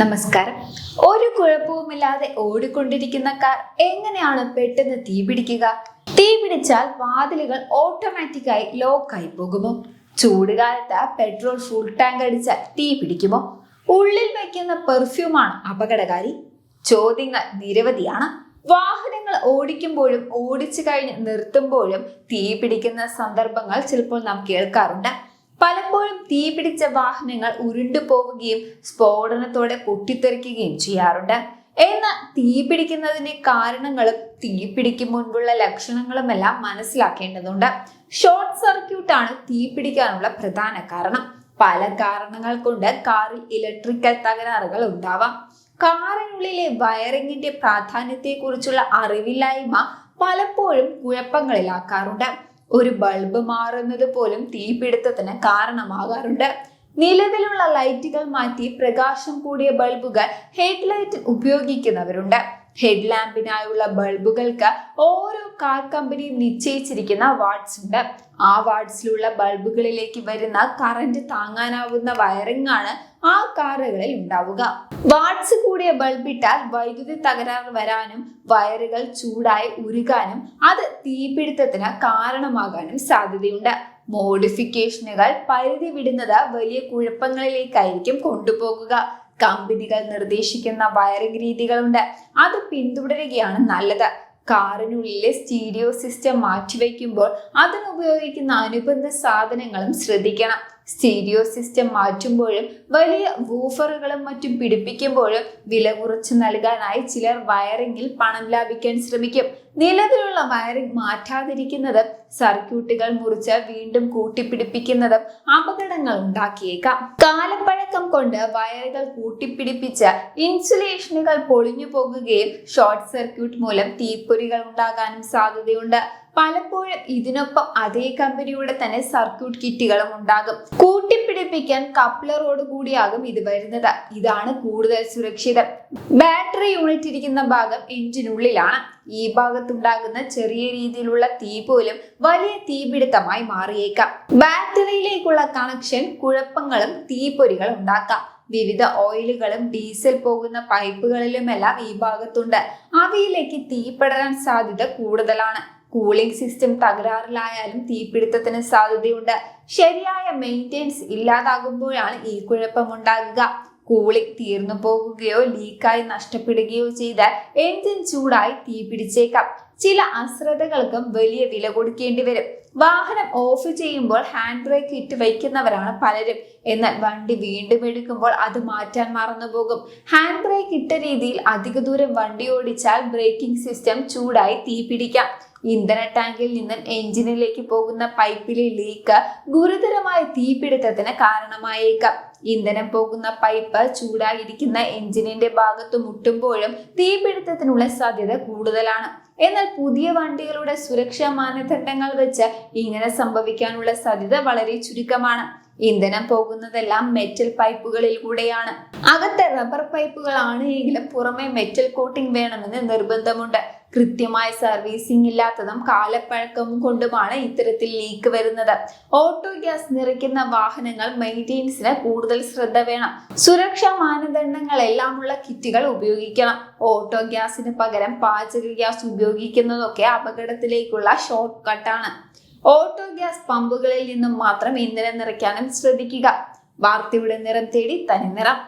നമസ്കാരം. ഒരു കുഴപ്പവുമില്ലാതെ ഓടിക്കൊണ്ടിരിക്കുന്ന കാർ എങ്ങനെയാണ് പെട്ടെന്ന് തീ പിടിക്കുക? തീ പിടിച്ചാൽ വാതിലുകൾ ഓട്ടോമാറ്റിക്കായി ലോക്കായി പോകുമോ? ചൂടുകാലത്ത് പെട്രോൾ ഫുൾ ടാങ്ക് അടിച്ചാൽ തീ പിടിക്കുമോ? ഉള്ളിൽ വയ്ക്കുന്ന പെർഫ്യൂമാണ് അപകടകാരി. ചോദ്യങ്ങൾ നിരവധിയാണ്. വാഹനങ്ങൾ ഓടിക്കുമ്പോഴും ഓടിച്ചു കഴിഞ്ഞ് നിർത്തുമ്പോഴും തീ പിടിക്കുന്ന സന്ദർഭങ്ങൾ ചിലപ്പോൾ നാം കേൾക്കാറുണ്ട്. പലപ്പോഴും തീ പിടിച്ച വാഹനങ്ങൾ ഉരുണ്ടു പോവുകയും സ്ഫോടനത്തോടെ പൊട്ടിത്തെറിക്കുകയും ചെയ്യാറുണ്ട്. എന്നാൽ തീ പിടിക്കുന്നതിന്റെ കാരണങ്ങളും തീ പിടിക്കും മുൻപുള്ള ലക്ഷണങ്ങളുമെല്ലാം മനസ്സിലാക്കേണ്ടതുണ്ട്. ഷോർട്ട് സർക്യൂട്ടാണ് തീ പിടിക്കാനുള്ള പ്രധാന കാരണം. പല കാരണങ്ങൾ കൊണ്ട് കാറിൽ ഇലക്ട്രിക്കൽ തകരാറുകൾ ഉണ്ടാവാം. കാറിനുള്ളിലെ വയറിങ്ങിന്റെ പ്രാധാന്യത്തെക്കുറിച്ചുള്ള അറിവില്ലായ്മ പലപ്പോഴും കുഴപ്പങ്ങളിലാക്കാറുണ്ട്. ഒരു ബൾബ് മാറുന്നത് പോലും തീപിടുത്തത്തിന് കാരണമാകാറുണ്ട്. നിലവിലുള്ള ലൈറ്റുകൾ മാറ്റി പ്രകാശം കൂടിയ ബൾബുകൾ ഹെഡ്ലൈറ്റ് ഉപയോഗിക്കുന്നവരുണ്ട്. ഹെഡ് ലാമ്പിനായുള്ള ബൾബുകൾക്ക് ഓരോ കാർ കമ്പനിയും നിശ്ചയിച്ചിരിക്കുന്ന വാട്ട്സ് ഉണ്ട്. ആ വാട്ട്സിലുള്ള ബൾബുകളിലേക്ക് വരുന്ന കറന്റ് താങ്ങാനാവുന്ന വയറിംഗ് ആണ് ആ കാറുകളിൽ ഉണ്ടാവുക. വാട്ട്സ് കൂടിയ ബൾബിട്ടാൽ വൈദ്യുതി തകരാറ് വരാനും വയറുകൾ ചൂടായി ഉരുകാനും അത് തീപിടുത്തത്തിന് കാരണമാകാനും സാധ്യതയുണ്ട്. മോഡിഫിക്കേഷനുകൾ പരിധി വിടുന്നത് വലിയ കുഴപ്പങ്ങളിലേക്കായിരിക്കും കൊണ്ടുപോകുക. കമ്പനികൾ നിർദ്ദേശിക്കുന്ന വയറിംഗ് രീതികളുണ്ട്. അത് പിന്തുടരുകയാണ് നല്ലത്. കാറിനുള്ളിലെ സ്റ്റീരിയോ സിസ്റ്റം മാറ്റിവെക്കുമ്പോൾ അതിനുപയോഗിക്കുന്ന അനുബന്ധ സാധനങ്ങളും ശ്രദ്ധിക്കണം. സ്റ്റീരിയോ സിസ്റ്റം മാറ്റുമ്പോഴും വലിയ വൂഫറുകളും മറ്റും പിടിപ്പിക്കുമ്പോഴും വില കുറച്ച് നൽകാനായി ചിലർ വയറിംഗിൽ പണം ലാഭിക്കാൻ ശ്രമിക്കും. നിലവിലുള്ള വയറിംഗ് മാറ്റാതിരിക്കുന്നത് സർക്യൂട്ടുകൾ മുറിച്ച് വീണ്ടും കൂട്ടിപ്പിടിപ്പിക്കുന്നതും അപകടങ്ങൾ ഉണ്ടാക്കിയേക്കാം. കാലപ്പഴക്കം കൊണ്ട് വയറുകൾ കൂട്ടിപ്പിടിപ്പിച്ച് ഇൻസുലേഷനുകൾ പൊളിഞ്ഞു പോകുകയും ഷോർട്ട് സർക്യൂട്ട് മൂലം തീപ്പൊരികൾ ഉണ്ടാകാനും സാധ്യതയുണ്ട്. പലപ്പോഴും ഇതിനൊപ്പം അതേ കമ്പനിയുടെ തന്നെ സർക്യൂട്ട് കിറ്റുകളും ഉണ്ടാകും. കൂട്ടിപ്പിടിപ്പിക്കാൻ കപ്ലറോട് കൂടിയാകും ഇത് വരുന്നത്. ഇതാണ് കൂടുതൽ സുരക്ഷിതം. ബാറ്ററി യൂണിറ്റ് ഇരിക്കുന്ന ഭാഗം എഞ്ചിനുള്ളിലാണ്. ഈ ഭാഗത്തുണ്ടാകുന്ന ചെറിയ രീതിയിലുള്ള തീ പോലും വലിയ തീപിടുത്തമായി മാറിയേക്കാം. ബാറ്ററിയിലേക്കുള്ള കണക്ഷൻ കുഴപ്പങ്ങളും തീപ്പൊരികളും ഉണ്ടാക്കാം. വിവിധ ഓയിലുകളും ഡീസൽ പോകുന്ന പൈപ്പുകളിലുമെല്ലാം ഈ ഭാഗത്തുണ്ട്. അവയിലേക്ക് തീപ്പെടാൻ സാധ്യത കൂടുതലാണ്. കൂളിംഗ് സിസ്റ്റം തകരാറിലായാലും തീപിടുത്തത്തിന് സാധ്യതയുണ്ട്. ശരിയായ മെയിന്റെനൻസ് ഇല്ലാതാകുമ്പോഴാണ് ഈ കുഴപ്പം ഉണ്ടാകുക കൂളിംഗ് തീർന്നു പോകുകയോ ലീക്കായി നഷ്ടപ്പെടുകയോ ചെയ്താൽ എഞ്ചിൻ ചൂടായി തീപിടിച്ചേക്കാം. ചില അശ്രദ്ധകൾക്കും വലിയ വില കൊടുക്കേണ്ടി വരും. വാഹനം ഓഫ് ചെയ്യുമ്പോൾ ഹാൻഡ് ബ്രേക്ക് ഇട്ട് വയ്ക്കുന്നവരാണ് പലരും. എന്നാൽ വണ്ടി വീണ്ടും എടുക്കുമ്പോൾ അത് മാറ്റാൻ മറന്നുപോകും ഹാൻഡ് ബ്രേക്ക് ഇട്ട രീതിയിൽ അധിക ദൂരം വണ്ടി ഓടിച്ചാൽ ബ്രേക്കിംഗ് സിസ്റ്റം ചൂടായി തീ പിടിക്കാം ഇന്ധന ടാങ്കിൽ നിന്നും എഞ്ചിനിലേക്ക് പോകുന്ന പൈപ്പിലെ ലീക്ക് ഗുരുതരമായ തീപിടുത്തത്തിന് കാരണമായേക്കാം. ഇന്ധനം പോകുന്ന പൈപ്പ് ചൂടായിരിക്കുന്ന എഞ്ചിനിന്റെ ഭാഗത്ത് മുട്ടുമ്പോഴും തീപിടുത്തത്തിനുള്ള സാധ്യത കൂടുതലാണ്. എന്നാൽ പുതിയ വണ്ടികളുടെ സുരക്ഷാ മാനദണ്ഡങ്ങൾ വെച്ച് ഇങ്ങനെ സംഭവിക്കാനുള്ള സാധ്യത വളരെ ചുരുക്കമാണ്. ഇന്ധനം പോകുന്നതെല്ലാം മെറ്റൽ പൈപ്പുകളിൽ കൂടെയാണ്. അകത്തെ റബ്ബർ പൈപ്പുകളാണ് എങ്കിലും പുറമെ മെറ്റൽ കോട്ടിംഗ് വേണമെന്ന് നിർബന്ധമുണ്ട്. കൃത്യമായ സർവീസിംഗ് ഇല്ലാത്തതും കാലപ്പഴക്കം കൊണ്ടുമാണ് ഇത്തരത്തിൽ ലീക്ക് വരുന്നത്. ഓട്ടോ ഗ്യാസ് നിറയ്ക്കുന്ന വാഹനങ്ങൾ മെയിന്റെയിൻസിന് കൂടുതൽ ശ്രദ്ധ വേണം. സുരക്ഷാ മാനദണ്ഡങ്ങൾ എല്ലാമുള്ള കിറ്റുകൾ ഉപയോഗിക്കണം. ഓട്ടോ ഗ്യാസിന് പകരം പാചക ഗ്യാസ് ഉപയോഗിക്കുന്നതൊക്കെ അപകടത്തിലേക്കുള്ള ഷോർട്ട് കട്ടാണ് ഓട്ടോ ഗ്യാസ് പമ്പുകളിൽ നിന്നും മാത്രം ഇന്ധനം നിറയ്ക്കാനും ശ്രദ്ധിക്കുക. വാർത്തയുടെ നിറം തേടി തനി നിറം